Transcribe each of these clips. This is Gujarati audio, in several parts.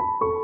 you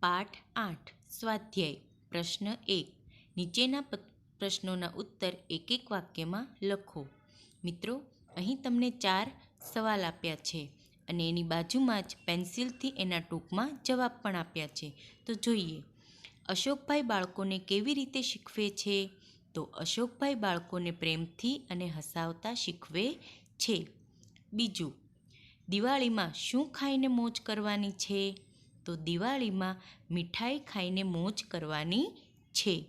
પાઠ આઠ, સ્વાધ્યાય, પ્રશ્ન એક. નીચેના પ્રશ્નોના ઉત્તર એક એક વાક્યમાં લખો. મિત્રો, અહીં તમને ચાર સવાલ આપ્યા છે અને એની બાજુમાં જ પેન્સિલથી એના ટૂંકમાં જવાબ પણ આપ્યા છે. તો જોઈએ, અશોકભાઈ બાળકોને કેવી રીતે શીખવે છે? તો અશોકભાઈ બાળકોને પ્રેમથી અને હસાવતા શીખવે છે. બીજું, દિવાળીમાં શું ખાઈને મોજ કરવાની છે? તો દિવાળીમાં મીઠાઈ ખાઈને મોજ કરવાની છે.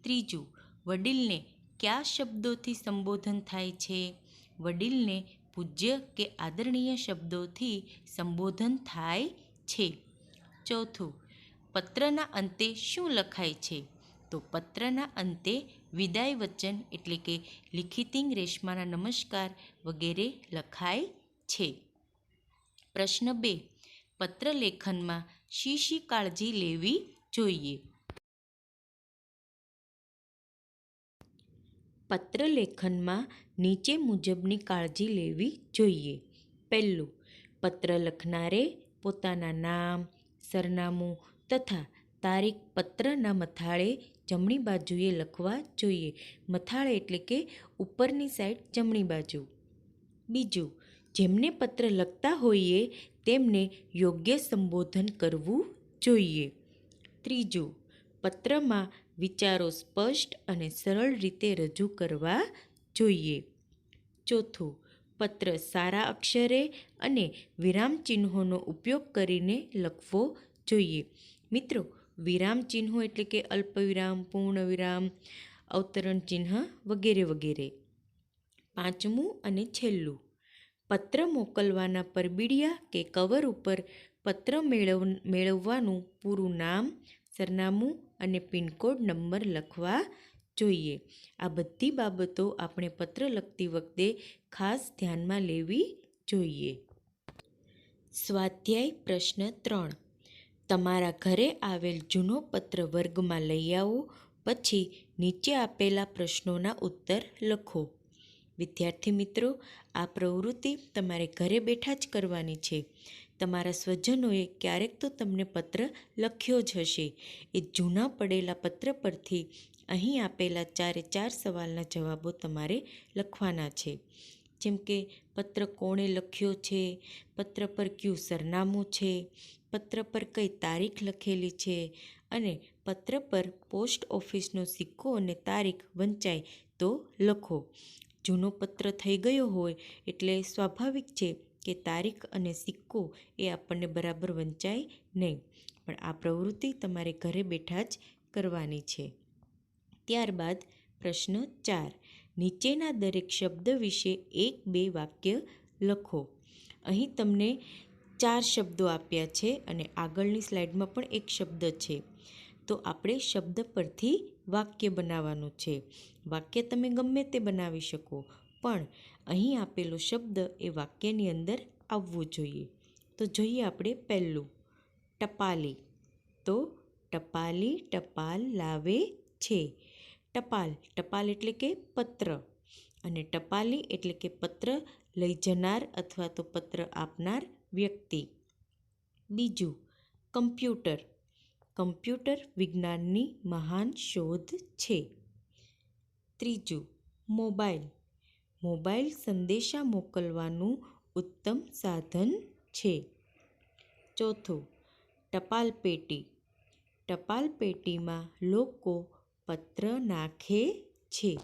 ત્રીજું, વડીલને કયા શબ્દોથી સંબોધન થાય છે? વડીલને પૂજ્ય કે આદરણીય શબ્દોથી સંબોધન થાય છે. ચોથું, પત્રના અંતે શું લખાય છે? તો પત્રના અંતે વિદાય વચન એટલે કે લિખિતિંગ રેશમાના નમસ્કાર વગેરે લખાય છે. પ્રશ્ન બે પત્ર શીશી કાળજી લેવી જોઈએ. પત્રલેખનમાં નીચે મુજબની કાળજી લેવી જોઈએ. પહેલું, પત્ર લખનારે પોતાના નામ, સરનામું તથા તારીખ પત્રના મથાળે જમણી બાજુએ લખવા જોઈએ. મથાળે એટલે કે ઉપરની સાઈડ જમણી બાજુ. બીજું, જેમને પત્ર લખતા હોઈએ તેમને યોગ્ય સંબોધન કરવું જોઈએ. ત્રીજું, પત્રમાં વિચારો સ્પષ્ટ અને સરળ રીતે રજૂ કરવા જોઈએ. ચોથું, પત્ર સારા અક્ષરે અને વિરામ ચિહ્નોનો ઉપયોગ કરીને લખવો જોઈએ. મિત્રો, વિરામ ચિહ્નો એટલે કે અલ્પવિરામ, પૂર્ણવિરામ, અવતરણ ચિહ્ન વગેરે વગેરે. પાંચમું અને છેલ્લું પત્ર મોકલવાના પરબીડિયા કે કવર ઉપર પત્ર મેળવ, મેળવવાનું પૂરું નામ, સરનામું અને પિનકોડ નંબર લખવા જોઈએ. આ બધી બાબતો આપણે પત્ર લખતી વખતે ખાસ ધ્યાનમાં લેવી જોઈએ. સ્વાધ્યાય પ્રશ્ન ત્રણ. તમારા ઘરે આવેલ જૂનો પત્ર વર્ગમાં લઈ આવો, પછી નીચે આપેલા પ્રશ્નોના ઉત્તર લખો. વિદ્યાર્થી મિત્રો, આ પ્રવૃત્તિ તમારે ઘરે બેઠા જ કરવાની છે. તમારા સ્વજનોએ ક્યારેક તો તમને પત્ર લખ્યો જ હશે. એ જૂના પડેલા પત્ર પરથી અહીં આપેલા ચારે ચાર સવાલના જવાબો તમારે લખવાના છે. જેમ કે, પત્ર કોણે લખ્યો છે? પત્ર પર કયું સરનામું છે? પત્ર પર કઈ તારીખ લખેલી છે? અને પત્ર પર પોસ્ટ ઓફિસનો સિક્કો અને તારીખ વંચાય તો લખો. જૂનો પત્ર થઈ ગયો હોય એટલે સ્વાભાવિક છે કે તારીખ અને સિક્કો એ આપણને બરાબર વંચાય નહીં. પણ આ પ્રવૃત્તિ તમારે ઘરે બેઠા જ કરવાની છે. ત્યારબાદ પ્રશ્ન ચાર. નીચેના દરેક શબ્દ વિશે એક બે વાક્ય લખો. અહીં તમને ચાર શબ્દો આપ્યા છે અને આગળની સ્લાઇડમાં પણ એક શબ્દ છે. તો આપણે શબ્દ પરથી વાક્ય બનાવવાનું છે. વાક્ય તમે ગમે તે બનાવી શકો, પણ અહીં આપેલો શબ્દ એ વાક્યની અંદર આવવું જોઈએ. તો જોઈએ આપણે પહેલું, ટપાલી. તો ટપાલી ટપાલ લાવે છે. ટપાલ ટપાલ એટલે કે પત્ર. અને ટપાલી એટલે કે પત્ર લઈ જનાર અથવા તો પત્ર આપનાર વ્યક્તિ. બીજું, કમ્પ્યુટર. કમ્પ્યુટર વિજ્ઞાનની મહાન શોધ છે. ત્રીજું, મોબાઈલ. મોબાઈલ સંદેશા મોકલવાનું ઉત્તમ સાધન છે. ચોથું ટપાલ પેટી ટપાલ પેટીમાં લોકો પત્ર નાખે છે.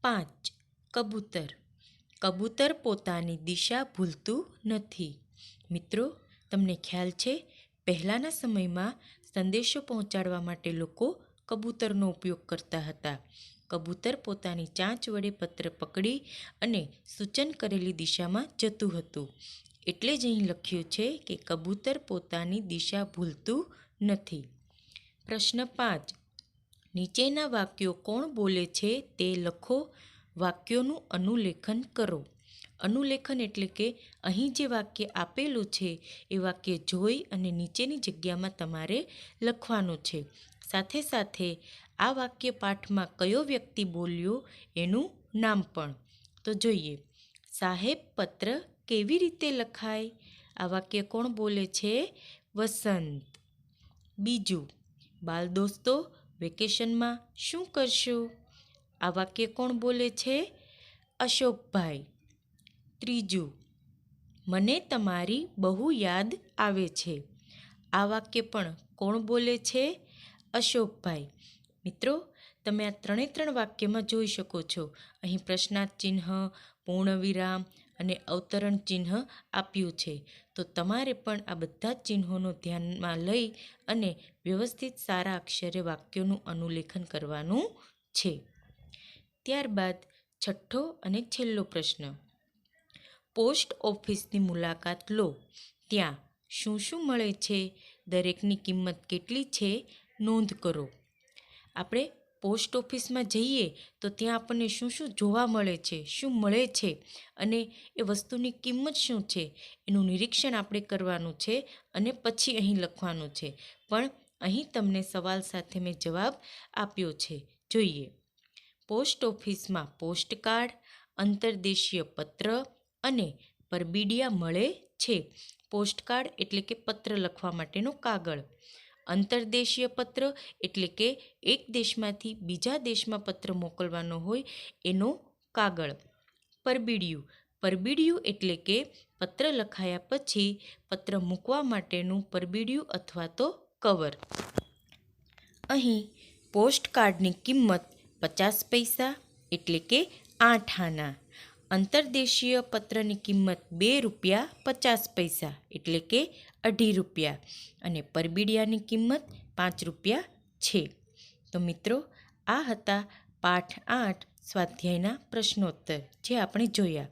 પાંચ, કબૂતર. કબૂતર પોતાની દિશા ભૂલતું નથી. મિત્રો, તમને ખ્યાલ છે પહેલાંના સમયમાં સંદેશો પહોંચાડવા માટે લોકો કબૂતરનો ઉપયોગ કરતા હતા. કબૂતર પોતાની ચાંચ વડે પત્ર પકડી અને સૂચન કરેલી દિશામાં જતું હતું. એટલે જ અહીં લખ્યું છે કે કબૂતર પોતાની દિશા ભૂલતું નથી. પ્રશ્ન પાંચ. નીચેના વાક્યો કોણ બોલે છે તે લખો. વાક્યોનું અનુલેખન કરો. અનુલેખન એટલે કે અહીં જે વાક્ય આપેલું છે, એ વાક્ય જોઈ અને નીચેની જગ્યામાં તમારે લખવાનું છે. સાથે સાથે આ વાક્ય પાઠમાં કયો વ્યક્તિ બોલ્યો એનું નામ પણ. તો જોઈએ, સાહેબ પત્ર કેવી રીતે લખાય? આ વાક્ય કોણ બોલે છે? વસંત. બીજું બાલ દોસ્તો વેકેશનમાં શું કરશો? આ વાક્ય કોણ બોલે છે? અશોકભાઈ. ત્રીજું, મને તમારી બહુ યાદ આવે છે. આ વાક્ય પણ કોણ બોલે છે? અશોકભાઈ. મિત્રો, તમે આ ત્રણે ત્રણ વાક્યમાં જોઈ શકો છો. અહીં પ્રશ્નાર્થ ચિહ્ન પૂર્ણ વિરામ અને અવતરણ ચિહ્ન આપ્યું છે. તો તમારે પણ આ બધા જ ચિહ્નોનો ધ્યાનમાં લઈ અને વ્યવસ્થિત સારા અક્ષરે વાક્યોનું અનુલેખન કરવાનું છે. ત્યારબાદ છઠ્ઠો અને છેલ્લો પ્રશ્ન. પોસ્ટ ઓફિસની મુલાકાત લો. ત્યાં શું શું મળે છે, દરેકની કિંમત કેટલી છે, નોંધ કરો. આપણે પોસ્ટ ઓફિસમાં જઈએ તો ત્યાં આપણને શું શું જોવા મળે છે, શું મળે છે અને એ વસ્તુની કિંમત શું છે, એનું નિરીક્ષણ આપણે કરવાનું છે અને પછી અહીં લખવાનું છે. પણ અહીં તમને સવાલ સાથે મેં જવાબ આપ્યો છે. જોઈએ. પોસ્ટ ઓફિસમાં પોસ્ટકાર્ડ, અંતર્દેશીય પત્ર અને પરબીડિયા મળે છે. પોસ્ટકાર્ડ એટલે કે પત્ર લખવા માટેનો કાગળ. અંતરદેશીય પત્ર એટલે કે એક દેશમાંથી બીજા દેશમાં પત્ર મોકલવાનો હોય એનો કાગળ. પરબીડિયું. પરબીડિયું એટલે કે પત્ર લખાયા પછી પત્ર મૂકવા માટેનું પરબીડિયું અથવા તો કવર. અહીં પોસ્ટકાર્ડની કિંમત પચાસ પૈસા એટલે કે આઠ આના. અંતર્દેશીય પત્રની કિંમત બે રૂપિયા પચાસ પૈસા, એટલે કે અઢી રૂપિયા. અને પરબીડિયાની કિંમત પાંચ રૂપિયા છે. તો મિત્રો, આ હતા પાઠ આઠ સ્વાધ્યાયના પ્રશ્નોત્તર જે આપણે જોયા.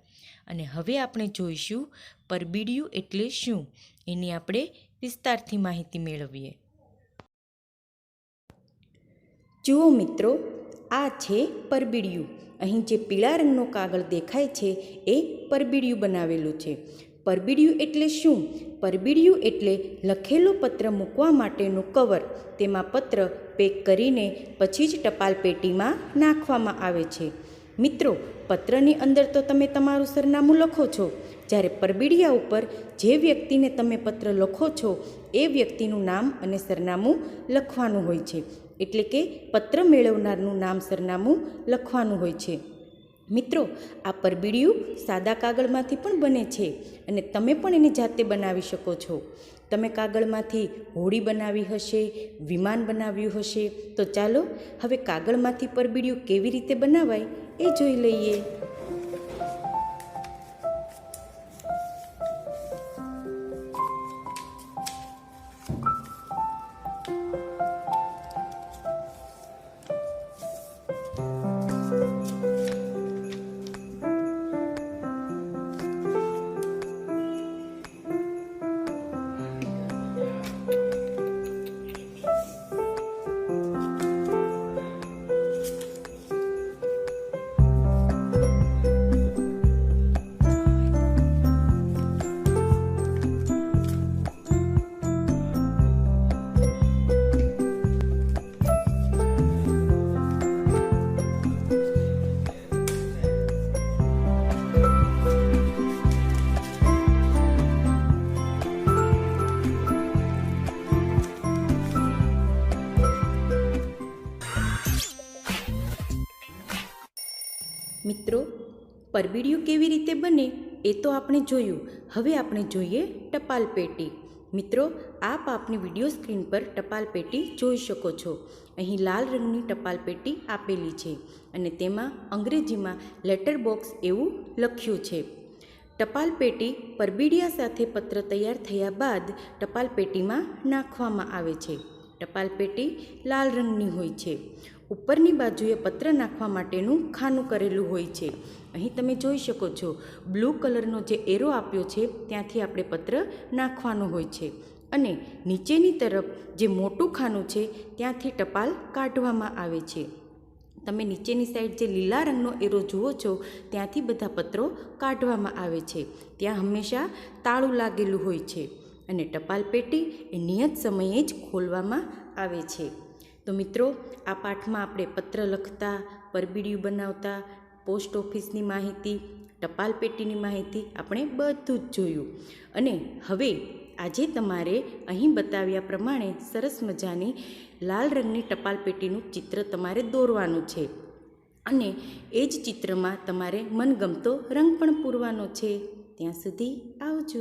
અને હવે આપણે જોઈશું પરબીડિયું એટલે શું? એની આપણે વિસ્તારથી માહિતી મેળવીએ. જુઓ મિત્રો આ છે પરબીડિયું. અહીં જે પીળા રંગનો કાગળ દેખાય છે, એ પરબીડિયું બનાવેલું છે. પરબીડિયું એટલે શું? પરબીડિયું એટલે લખેલો પત્ર મૂકવા માટેનું કવર. તેમાં પત્ર પેક કરીને પછી જ ટપાલ પેટીમાં નાખવામાં આવે છે. મિત્રો, પત્રની અંદર તો તમે તમારું સરનામું લખો છો. જ્યારે પરબીડિયા ઉપર જે વ્યક્તિને તમે પત્ર લખો છો, એ વ્યક્તિનું નામ અને સરનામું લખવાનું હોય છે. એટલે કે પત્ર મેળવનારનું નામ સરનામું લખવાનું હોય છે. મિત્રો, આ પરબીડિયું સાદા કાગળમાંથી પણ બને છે અને તમે પણ એને જાતે બનાવી શકો છો. તમે કાગળમાંથી હોડી બનાવી હશે, વિમાન બનાવ્યું હશે, તો ચાલો હવે કાગળમાંથી પરબીડિયું કેવી રીતે બનાવાય એ જોઈ લઈએ. પરબીડિયું કેવી રીતે બને એ તો આપણે જોયું. હવે આપણે જોઈએ ટપાલ પેટી. મિત્રો, આપ આપની વીડિયો સ્ક્રીન પર ટપાલ પેટી જોઈ શકો છો. અહીં લાલ રંગની ટપાલ પેટી આપેલી છે અને તેમાં અંગ્રેજીમાં લેટર બોક્સ એવું લખ્યું છે. ટપાલ પેટી પરબીડિયા સાથે પત્ર તૈયાર થયા બાદ ટપાલ પેટીમાં નાખવામાં આવે છે. ટપાલ પેટી લાલ રંગની હોય છે. ઉપરની બાજુએ પત્ર નાખવા માટેનું ખાનું કરેલું હોય છે. અહીં તમે જોઈ શકો છો, બ્લુ કલરનો જે એરો આપ્યો છે, ત્યાંથી આપણે પત્ર નાખવાનો હોય છે. અને નીચેની તરફ જે મોટું ખાનું છે, ત્યાંથી ટપાલ કાઢવામાં આવે છે. તમે નીચેની સાઈડ જે લીલા રંગનો એરો જુઓ છો, ત્યાંથી બધા પત્રો કાઢવામાં આવે છે. ત્યાં હંમેશા તાળું લાગેલું હોય છે અને ટપાલ પેટી એ નિયત સમયે જ ખોલવામાં આવે છે. તો મિત્રો, આ પાઠમાં આપણે પત્ર લખતા, પરબીડિયું બનાવતા, પોસ્ટ ઓફિસની માહિતી, ટપાલ પેટીની માહિતી આપણે બધું જ જોયું. અને હવે આજે તમારે અહીં બતાવ્યા પ્રમાણે સરસ મજાની લાલ રંગની ટપાલ પેટીનું ચિત્ર તમારે દોરવાનું છે. અને એ જ ચિત્રમાં તમારે મનગમતો રંગ પણ પૂરવાનો છે. ત્યાં સુધી આવજો.